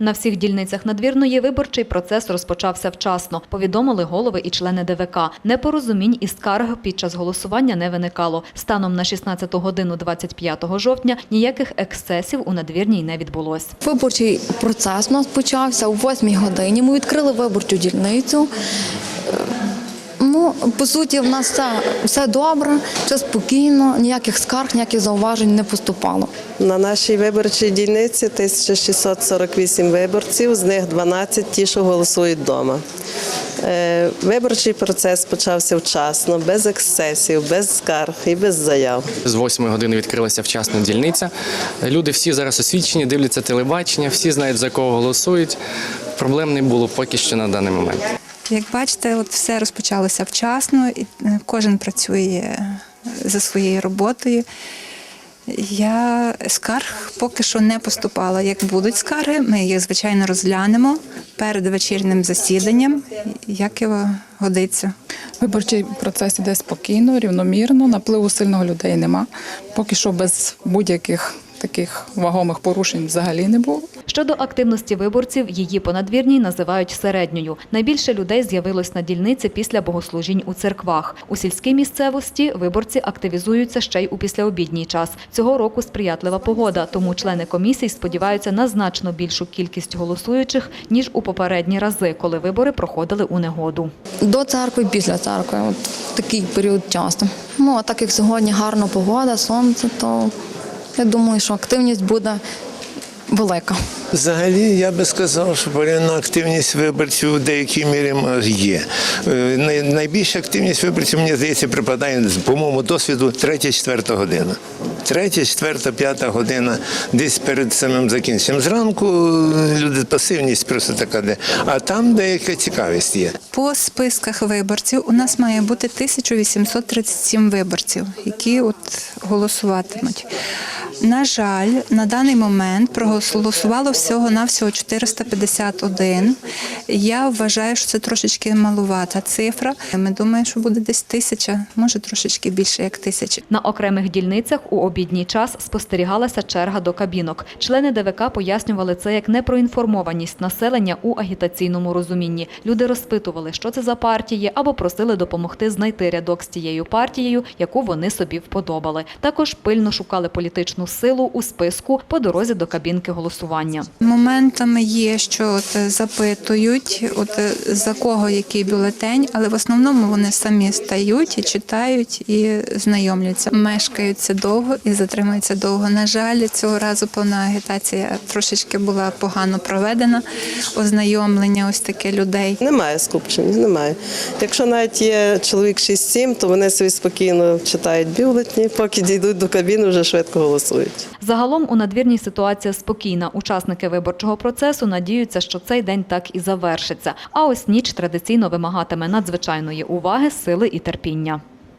На всіх дільницях надвірної виборчий процес розпочався вчасно. Повідомили голови і члени ДВК. Непорозумінь і скарг під час голосування не виникало. Станом на 16 годину 25 жовтня ніяких ексцесів у надвірній не відбулось. Виборчий процес у нас почався о 8 годині. Ми відкрили виборчу дільницю. Ну, по суті, в нас все, все добре, все спокійно, ніяких скарг, ніяких зауважень не поступало. На нашій виборчій дільниці 1648 виборців, з них 12 ті, що голосують вдома. Е, Виборчий процес почався вчасно, без ексцесів, без скарг і без заяв. З 8 години відкрилася вчасна дільниця. Люди всі зараз освічені, дивляться телебачення, всі знають за кого голосують. Проблем не було поки що на даний момент. Як бачите, от все розпочалося вчасно, і е, кожен працює е, за своєю роботою. Я скарг поки що не поступала. Як будуть скарги, ми їх звичайно розглянемо перед вечірнім засіданням, як його годиться. Виборчий процес іде спокійно, рівномірно, напливу сильного людей нема. Поки що без будь-яких таких вагомих порушень взагалі не було. Щодо активності виборців, її по надвірній називають середньою. Найбільше людей з'явилось на дільниці після богослужінь у церквах. У сільській місцевості виборці активізуються ще й у післяобідній час. Цього року сприятлива погода, тому члени комісій сподіваються на значно більшу кількість голосуючих ніж у попередні рази, коли вибори проходили у негоду. До церкви, після церкви, от такий період часу. Ну, а так як сьогодні гарна погода, сонце, то я думаю, що активність буде велика. Взагалі, я би сказав, що порівняна активність виборців у деякій мірі є. Е, Найбільша активність виборців, мені здається, припадає, по моєму досвіду, третя, четверта година. Третя, четверта, п'ята година, десь перед самим закінченням. Зранку е, люди пасивність просто така, де, а там деяка цікавість є. По списках виборців у нас має бути 1837 виборців, які от голосуватимуть. На жаль, на даний момент проголосувало всього навсього 451. Я вважаю, що це трошечки малувата цифра. Ми думаємо, що буде десь тисяча, може трошечки більше як тисяча. На окремих дільницях у обідній час спостерігалася черга до кабінок. Члени ДВК пояснювали це як непроінформованість населення у агітаційному розумінні. Люди розпитували, що це за партії, або просили допомогти знайти рядок з тією партією, яку вони собі вподобали. Також пильно шукали політичну силу у списку по дорозі до кабінки голосування. Моментами є, що от е, запитують, от е, за кого який бюлетень, але в основному вони самі стають і читають і знайомляться. Мешкаються довго і затримуються довго. На жаль, цього разу повна агітація трошечки була погано проведена. Ознайомлення ось таке людей. Немає скупчення, немає. Якщо навіть є чоловік 6-7, то вони собі спокійно читають бюлетні, поки дійдуть до кабіни, вже швидко голосують. Загалом у надвірній ситуація спокійна. Учасники виборчого процесу надіються, що цей день так і завершиться. А ось ніч традиційно вимагатиме надзвичайної уваги, сили і терпіння.